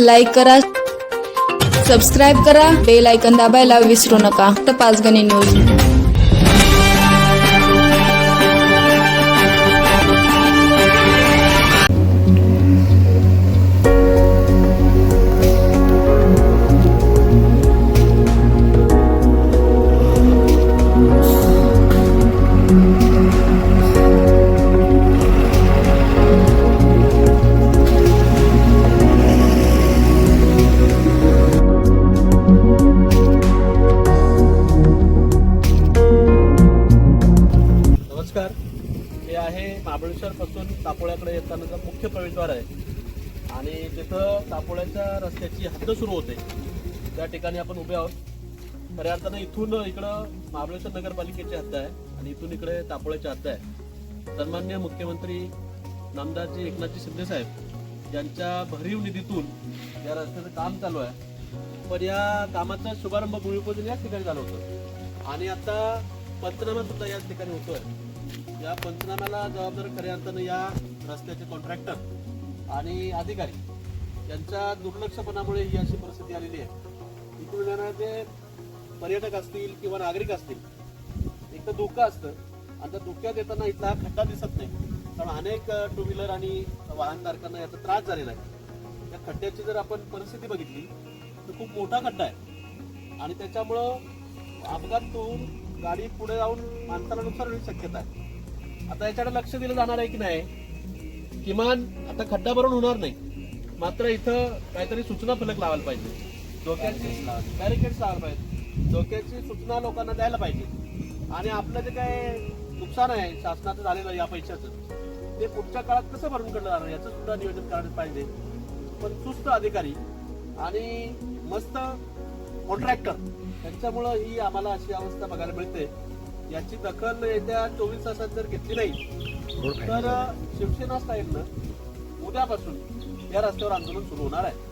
Like करा subscribe करा bell icon दाबायला विसरू नका. तर पाचगणी न्यूज महाबळेश्वरपासून तापोळ्याकडे येतानाचा मुख्य प्रवेशद्वार आहे आणि तिथं तापोळ्याच्या रस्त्याची हद्द सुरू होते त्या ठिकाणी आपण उभे आहोत. खऱ्या अर्थानं इथून इकडं महाबळेश्वर नगरपालिकेची हद्द आहे आणि इथून इकडे तापोळ्याची हद्द आहे. सन्मान्य मुख्यमंत्री नामदारजी एकनाथजी शिंदे साहेब यांच्या भरीव निधीतून या रस्त्याचं काम चालू आहे. पण या कामाचा शुभारंभ भूमिपूजन याच ठिकाणी झालं होतं. आणि आता पंचनामा सुद्धा याच ठिकाणी होतोय. या पंचनाम्याला जबाबदार खऱ्या अर्थानं या रस्त्याचे कॉन्ट्रॅक्टर आणि अधिकारी यांच्या दुर्लक्षपणामुळे ही अशी परिस्थिती आलेली आहे. इकडून येणारे पर्यटक असतील किंवा नागरिक असतील एक तर धोका असतं आणि त्या धोक्यात येताना इथला हा खड्डा दिसत नाही. कारण अनेक टू व्हीलर आणि वाहनधारकांना याचा त्रास झालेला आहे. या खड्ड्याची जर आपण परिस्थिती बघितली तर खूप मोठा खड्डा आहे. आणि त्याच्यामुळं अपघात होऊन गाडी पुढे जाऊन माणसाला नुकसान होण्याची शक्यता. आहे आता याच्याकडे लक्ष दिलं जाणार आहे की नाही? किमान आता खड्डा भरून होणार नाही. मात्र इथं काहीतरी सूचना फलक लावायला पाहिजे. धोक्याची बॅरिकेड्स लावायला पाहिजे. धोक्याची सूचना लोकांना द्यायला पाहिजे. आणि आपलं जे काय नुकसान आहे शासनाचं झालेलं या पैशाचं ते पुढच्या काळात कसं भरून काढलं जाणार याचं सुद्धा नियोजन करायला पाहिजे. पण सुस्त अधिकारी आणि मस्त कॉन्ट्रॅक्टर त्यांच्यामुळं ही आम्हाला अशी अवस्था बघायला मिळते. याची दखल येत्या चोवीस तासात जर घेतली नाही तर शिवसेना स्टाईलनं उद्यापासून या रस्त्यावर आंदोलन सुरू होणार आहे.